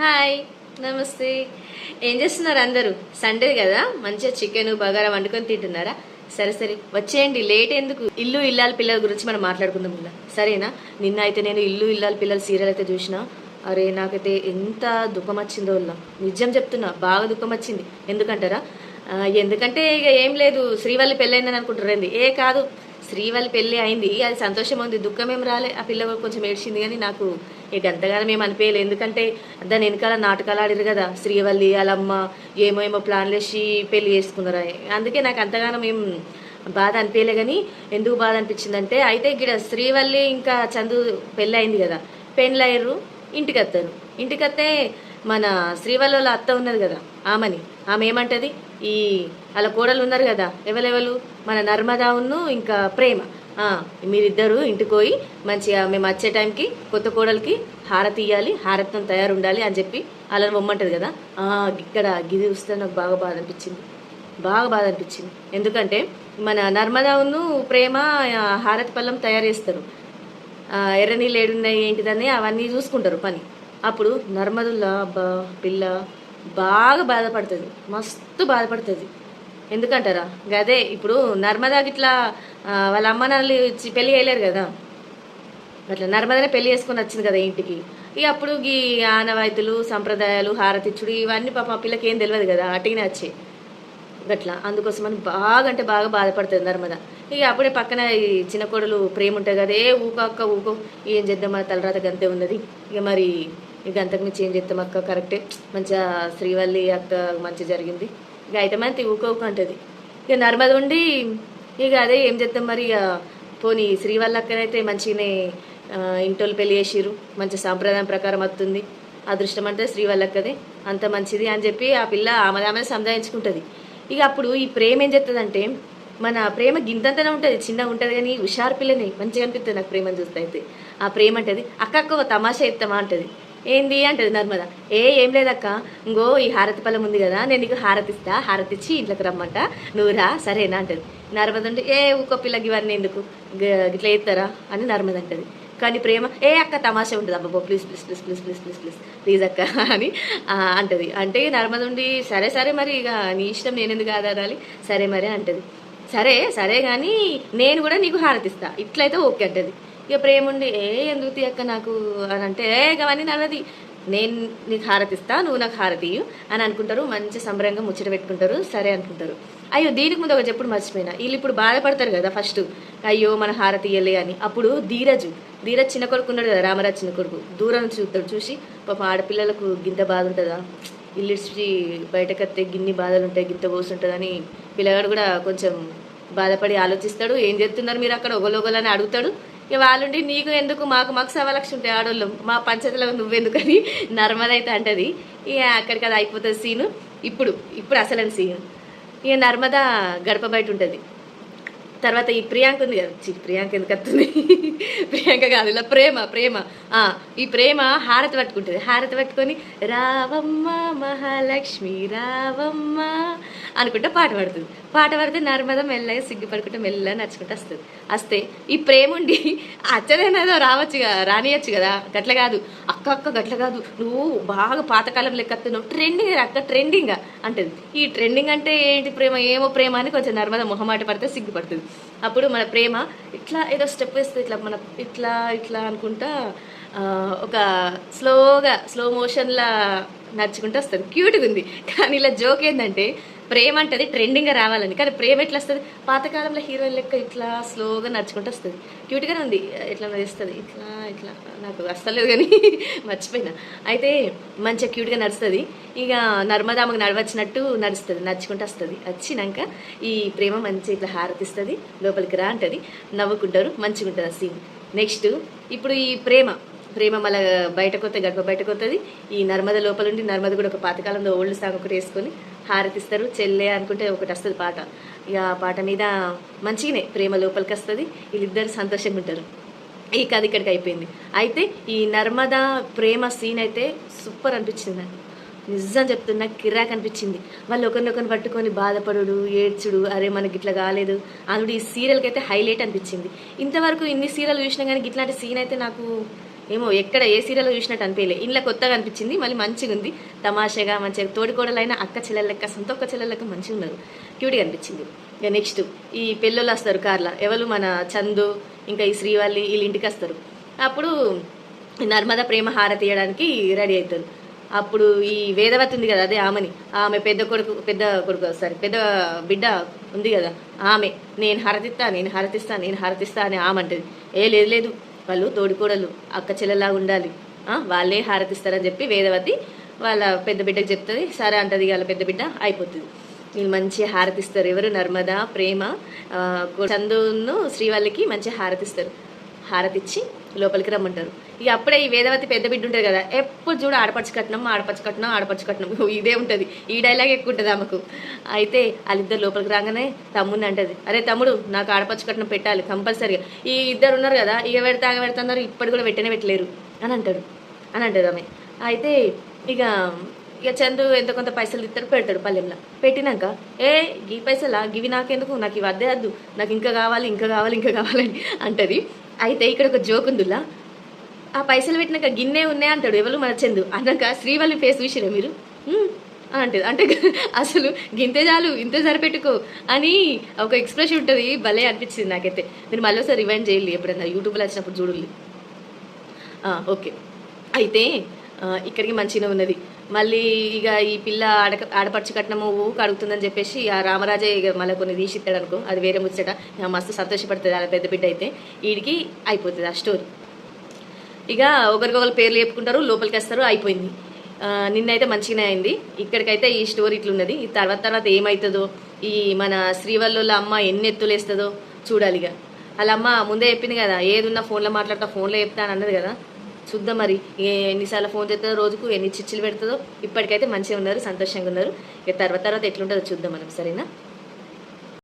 Hi నమస్తే. ఏం చేస్తున్నారు అందరూ? సండే కదా మంచిగా చికెన్ బగారా వండుకొని తింటున్నారా? సరే సరే వచ్చేయండి లేట్ ఎందుకు? ఇల్లు ఇల్లాల పిల్లల గురించి మనం మాట్లాడుకుందాం ఇలా సరేనా? నిన్న అయితే నేను ఇల్లు ఇల్లాల పిల్లల సీరియల్ అయితే చూసిన. అరే నాకైతే ఎంత దుఃఖం వచ్చిందో వల్ల నిజం చెప్తున్నా బాగా దుఃఖం వచ్చింది. ఎందుకంటారా? ఎందుకంటే ఇక ఏం లేదు శ్రీవల్లి పెళ్ళైందని అనుకుంటారండి ఏ కాదు. శ్రీవల్లి పెళ్ళి అయింది అది సంతోషం ఉంది దుఃఖం ఏం రాలే. ఆ పిల్ల కొంచెం ఏడ్చింది కానీ నాకు ఇక అంతగానం ఏం అనిపించలేదు. ఎందుకంటే దాని వెనకాల నాటకాలు ఆడిరు కదా శ్రీవల్లి వాళ్ళమ్మ ఏమో ఏమో ప్లాన్లు వేసి పెళ్ళి చేసుకున్నారు. అందుకే నాకు అంతగానం ఏం బాధ అనిపించలే కానీ ఎందుకు బాధ అనిపించిందంటే అయితే ఇక్కడ శ్రీవల్లి ఇంకా చందు పెళ్ళి అయింది కదా పెళ్ళయ్యారు ఇంటికి వస్తారు ఇంటికి వస్తే మన శ్రీవల్లి అత్త ఉన్నది కదా ఆమెని. ఆమె ఏమంటది? ఈ వాళ్ళ కోడలు ఉన్నారు కదా ఎవరెవరు మన నర్మదా ఉన్ను ఇంకా ప్రేమ. మీరిద్దరూ మీరిద్దరు ఇంటికి పోయి మంచిగా మేము వచ్చే టైంకి కొత్త కోడలికి హారతి ఇవ్వాలి హారత్వం తయారు ఉండాలి అని చెప్పి వాళ్ళని బొమ్మంటుంది కదా. ఇక్కడ గిది చూస్తే నాకు బాగా బాధ అనిపించింది బాగా బాధ అనిపించింది ఎందుకంటే మన నర్మదా ఉన్ను ప్రేమ హారతి పళ్ళం తయారు చేస్తారు. ఆ, ఎర్ర నీళ్ళు ఏడున్నాయి ఏంటిదని అవన్నీ చూసుకుంటారు పని. అప్పుడు నర్మదుల్లా అబ్బా పిల్ల బాగా బాధపడుతుంది. మస్తు బాధపడుతుంది. ఎందుకంటారా? గదే ఇప్పుడు నర్మదాకి ఇట్లా వాళ్ళ అమ్మ నాన్నలు ఇచ్చి పెళ్ళి చేయలేరు కదా. అట్లా నర్మదనే పెళ్ళి చేసుకొని వచ్చింది కదా ఇంటికి. ఇక అప్పుడు ఈ ఆనవాయితులు సంప్రదాయాలు హారతిచ్చుడు ఇవన్నీ పాప పిల్లకి ఏం తెలియదు కదా అటుగానే వచ్చాయి గట్లా అందుకోసం అని బాగా అంటే బాగా బాధపడుతుంది నర్మద. ఇక అప్పుడే పక్కన ఈ చిన్న కోడలు ప్రేమ ఉంటుంది కదా ఏ ఊకో ఊకో ఏం చేద్దాం మన తలరాత గంతే ఉన్నది. ఇక మరి ఇక అంతకుమించి ఏం చేస్తాం అక్క? కరెక్టే. మంచిగా శ్రీవల్లి అక్క మంచి జరిగింది. ఇక అయితే మంచి ఊకో ఊకో అంటది. ఇక నర్మద ఉండి ఇక అదే ఏం చేద్దాం మరి? ఇక పోనీ శ్రీవల్లి అక్కనైతే మంచిగానే ఆ, ఇంటోళ్ళు పెళ్ళి చేసిరు మంచి సాంప్రదాయం ప్రకారం వస్తుంది. అదృష్టం అంటే శ్రీవల్లక్కదే అంత మంచిది అని చెప్పి ఆ పిల్ల ఆమె ఆమె సంధాయించుకుంటుంది ఇక అప్పుడు ఈ ప్రేమ ఏం చేస్తుందంటే మన ప్రేమ గింతంతనే ఉంటుంది చిన్నగా ఉంటుంది కానీ హుషారు పిల్లని మంచిగా అనిపిస్తుంది నాకు ప్రేమను చూస్తే అయితే. ఆ ప్రేమ అంటది అక్క తమాషా ఎత్తామా అంటది. ఏంది అంటది నర్మద. ఏ ఏం లేదక్క. ఇంగో ఈ హారతి పళ్ళం ఉంది కదా నేను నీకు హారతి ఇస్తా ఇంట్లోకి రమ్మంట. నువ్వు రా సరేనా అంటది. నర్మద అంటే ఏ ఒక్క పిల్లకి ఇవన్నీ ఎందుకు? ఇట్లా ఎత్తారా అని నర్మద అంటది. కానీ ప్రేమ ఏ అక్క తమాషా ఉంటుంది. అబ్బాబో please please please please please please please please అక్క అని అంటది. అంటే నర్మద ఉండి సరే సరే మరి ఇక నీ ఇష్టం నేను ఎందుకు ఆధారాలి? సరే మరి అంటది. సరే సరే కానీ నేను కూడా నీకు హారతిస్తా. ఇట్లయితే ఓకే అంటది. ఇక ప్రేమ ఉండి ఏ ఎందుకు తీయక్క నాకు? అని అంటే ఏ అవన్నీ నన్నది నేను నీకు హారతిస్తా నువ్వు నాకు హారతి అని అనుకుంటారు. మంచి సంబరంగా ముచ్చట పెట్టుకుంటారు. సరే అనుకుంటారు. అయ్యో దీనికి ముందు ఒక చెప్పుడు మర్చిపోయినా. వీళ్ళు ఇప్పుడు బాధపడతారు కదా ఫస్ట్. అయ్యో మన హారతి ఇయ్యలే అని. అప్పుడు ధీరజు ధీరజ్ చిన్న కొడుకు ఉన్నాడు కదా రామరాజ్ చిన్న కొడుకు. దూరం చూస్తాడు చూసి పాప ఆడపిల్లలకు గింత బాధ ఉంటుందా? ఇల్లు ఇడిచి గిన్ని బాధలు ఉంటాయి గింత పోసుంటుందని పిల్లగాడు కూడా కొంచెం బాధపడి ఆలోచిస్తాడు. ఏం చేస్తున్నారు మీరు అక్కడ? ఒకలోగలని అడుగుతాడు. ఇక వాళ్ళుండి నీకు ఎందుకు? మాకు మాకు సవలక్ష ఉంటాయి ఆడోళ్ళు మా పంచాయతీలో నువ్వెందుకని నర్మద అయితే అంటది. ఇక అక్కడికి అది అయిపోతుంది సీను. ఇప్పుడు ఇప్పుడు అసలు సీన్. ఇక నర్మద గడప బయట ఉంటుంది. తర్వాత ఈ ప్రియాంక ఉంది కదా. ప్రియాంక ఎందుకు వస్తుంది? ప్రియాంక కాదు ఇలా ప్రేమ ప్రేమ. ఆ, ఈ ప్రేమ హారతి పట్టుకుంటుంది. హారతి పట్టుకొని రావమ్మ మహాలక్ష్మి రావమ్మ అనుకుంటే పాట పడుతుంది. పాట పడితే నర్మద మెల్లగా సిగ్గుపడుకుంటే మెల్లగా నడుచుకుంటూ వస్తుంది. వస్తే ఈ ప్రేమ ఉండి అచ్చదేనాదో రావచ్చు కదా రానియచ్చు కదా. గట్ల కాదు. అక్క అక్క గట్ల కాదు. నువ్వు బాగా పాతకాలం లెక్కత్తున్నావు ట్రెండింగ్ అక్క ట్రెండింగ్ అంటది. ఈ ట్రెండింగ్ అంటే ఏంటి ప్రేమ? ఏమో ప్రేమ అని కొంచెం నర్మద మొహమాట పడితే సిగ్గుపడుతుంది. అప్పుడు మన ప్రేమ ఇట్లా ఏదో స్టెప్ వేస్తే ఇట్లా మన ఇట్లా ఇట్లా అనుకుంటా ఆ, ఒక స్లోగా స్లో మోషన్లా నడుచుకుంటూ వస్తుంది. క్యూట్గా ఉంది. కానీ ఇలా జోక్ ఏంటంటే ప్రేమ అంటది ట్రెండింగ్గా రావాలని. కానీ ప్రేమ ఎట్లా వస్తుంది? పాతకాలంలో హీరోయిన్ లెక్క ఇట్లా స్లోగా నడుచుకుంటూ వస్తుంది. క్యూట్గానే ఉంది. ఇట్లా నడుస్తుంది? ఇట్లా ఇట్లా. నాకు వస్తలేదు కానీ మర్చిపోయినా. అయితే మంచిగా క్యూట్గా నడుస్తుంది. ఇక నర్మదామకు నడవచ్చినట్టు నడుస్తుంది నడుచుకుంటూ వస్తుంది. వచ్చినాక ఈ ప్రేమ మంచి ఇట్లా హారతిస్తుంది లోపలికి రా అంటది. నవ్వుకుంటారు మంచిగా ఉంటుంది ఆ సీన్ నెక్స్ట్ ఇప్పుడు ఈ ప్రేమ. ప్రేమ మళ్ళీ బయటకు వస్తే గడప బయటకు వస్తుంది ఈ నర్మద లోపల ఉండి నర్మద కూడా ఒక పాతకాలంలో ఓల్డ్ సాంగ్ ఒకటి వేసుకొని హారతిస్తారు. చెల్లె అనుకుంటే ఒకటి వస్తుంది పాట. ఇక ఆ పాట మీద మంచిగానే ప్రేమ లోపలికి వస్తుంది. వీళ్ళిద్దరు సంతోషంగా ఉంటారు. ఈ కథ ఇక్కడికి అయిపోయింది. అయితే ఈ నర్మదా ప్రేమ సీన్ అయితే సూపర్ అనిపించింది నాకు. నిజం చెప్తున్నా కిరాక్ అనిపించింది. వాళ్ళు ఒకరినొకరిని పట్టుకొని బాధపడుడు ఏడ్చుడు అరే మనకి ఇట్లా కాలేదు అందుడు ఈ సీరియల్కి అయితే హైలైట్ అనిపించింది. ఇంతవరకు ఇన్ని సీరియల్ చూసినా కానీ ఇట్లాంటి సీన్ అయితే నాకు ఏమో ఎక్కడ ఏ సీరియల్ చూసినట్టు అనిపించలే. ఇంట్లో కొత్తగా అనిపించింది మళ్ళీ మంచిగా ఉంది. తమాషగా మంచిగా తోడుకోడలైన అక్క చెల్లెల లెక్క సొంత ఒక్క చెల్లెల లెక్క మంచిగా ఉన్నారు. క్యూట్గా అనిపించింది. ఇక నెక్స్ట్ ఈ పెళ్ళోళ్ళు వస్తారు కార్ల. ఎవరు? మన చందు ఇంకా ఈ శ్రీవల్లి వీళ్ళ ఇంటికి వస్తారు. అప్పుడు నర్మద ప్రేమ హారతి ఇవ్వడానికి రెడీ అవుతారు. అప్పుడు ఈ వేదవతి ఉంది కదా అదే ఆమెని. ఆమె పెద్ద కొడుకు పెద్ద కొడుకు సారీ పెద్ద బిడ్డ ఉంది కదా ఆమె. నేను హరతిస్తా నేను హరతిస్తా నేను హరతిస్తా అని ఆమె అంటది. ఏ లేదు లేదు. వాళ్ళు తోడికోడలు అక్క చెల్లెలాగా ఉండాలి. వాళ్ళే హారతిస్తారని చెప్పి వేదవతి వాళ్ళ పెద్ద బిడ్డకి చెప్తుంది. సరే అంటది వాళ్ళ పెద్ద బిడ్డ అయిపోతుంది. వీళ్ళు మంచి హారతిస్తారు. ఎవరు నర్మదా ప్రేమ చందును శ్రీవల్లికి మంచి హారతిస్తారు. హారతిచ్చి లోపలికి రమ్మంటారు. ఇక అప్పుడే ఈ వేదవతి పెద్ద బిడ్డ ఉంటుంది కదా ఎప్పుడు చూడు ఆడపడుచు కట్నం ఆడపడుచు కట్నం ఆడపడుచు కట్నం. ఇదే ఉంటుంది. ఈ డైలాగ్ ఎక్కువ ఉంటుంది ఆమెకు. అయితే వాళ్ళిద్దరు లోపలికి రాగానే తమ్ముడిని అంటది అరే తమ్ముడు నాకు ఆడపడుచు కట్నం పెట్టాలి కంపల్సరీగా ఈ ఇద్దరు ఉన్నారు కదా ఇక పెడతా ఆగ పెడుతున్నారు ఇప్పటి కూడా పెట్టనే పెట్టలేరు అని అంటాడు అని అంటది ఆమె. అయితే ఇక ఇక చందు ఎంత కొంత పైసలు ఇస్తాడు పెడతాడు పల్లెంలో. పెట్టినాక ఏ ఈ పైసలా? గివి నాకెందుకు? నాకు ఇవి అద్దే వద్దు. నాకు ఇంకా కావాలి ఇంకా కావాలి ఇంకా కావాలని అంటది. అయితే ఇక్కడ ఒక జోక్ ఉందిలా. ఆ పైసలు పెట్టినాక గిన్నె ఉన్నాయి అంటాడు ఎవరు మన చందు అన్నాక శ్రీవల్లి ఫేస్ చూసిరా మీరు? అని అంటది అంటే అసలు గింతే చాలు ఇంతే సరిపెట్టుకో అని ఒక ఎక్స్ప్రెషన్ ఉంటుంది భలే అనిపించింది నాకైతే. మీరు మళ్ళీ ఒకసారి రివైండ్ చేయాలి ఎప్పుడన్నా యూట్యూబ్లో వచ్చినప్పుడు చూడండి. ఓకే అయితే ఇక్కడికి మంచిగా ఉన్నది. మళ్ళీ ఇక ఈ పిల్ల ఆడక ఆడపడిచి కట్నము ఊకు అడుగుతుందని చెప్పేసి ఆ రామరాజే ఇక మళ్ళీ కొన్ని తీసిస్తాడు అనుకో అది వేరే ముచ్చట. ఇక మస్తు సంతోషపడుతుంది అలా పెద్ద బిడ్డ అయితే. వీడికి అయిపోతుంది ఆ స్టోరీ ఇక ఒకరికొకరు పేర్లు చెప్పుకుంటారు లోపలికి వస్తారు అయిపోయింది. నిన్నైతే మంచిగానే అయింది. ఇక్కడికైతే ఈ స్టోరీ ఇట్లున్నది. ఈ తర్వాత తర్వాత ఏమవుతుందో ఈ మన శ్రీవల్లుల అమ్మ ఎన్ని ఎత్తులేస్తుందో చూడాలి ఇక వాళ్ళ అమ్మ ముందే చెప్పింది కదా ఏదున్నా ఫోన్లో మాట్లాడతా ఫోన్లో చెప్తా అని అన్నది కదా. చూద్దాం మరి. ఎన్నిసార్లు ఫోన్ చేస్తుందో రోజుకు ఎన్ని చిచ్చులు పెడుతుందో. ఇప్పటికైతే మంచిగా ఉన్నారు సంతోషంగా ఉన్నారు. ఇక తర్వాత తర్వాత ఎట్లుంటుందో చూద్దాం మనం సరేనా?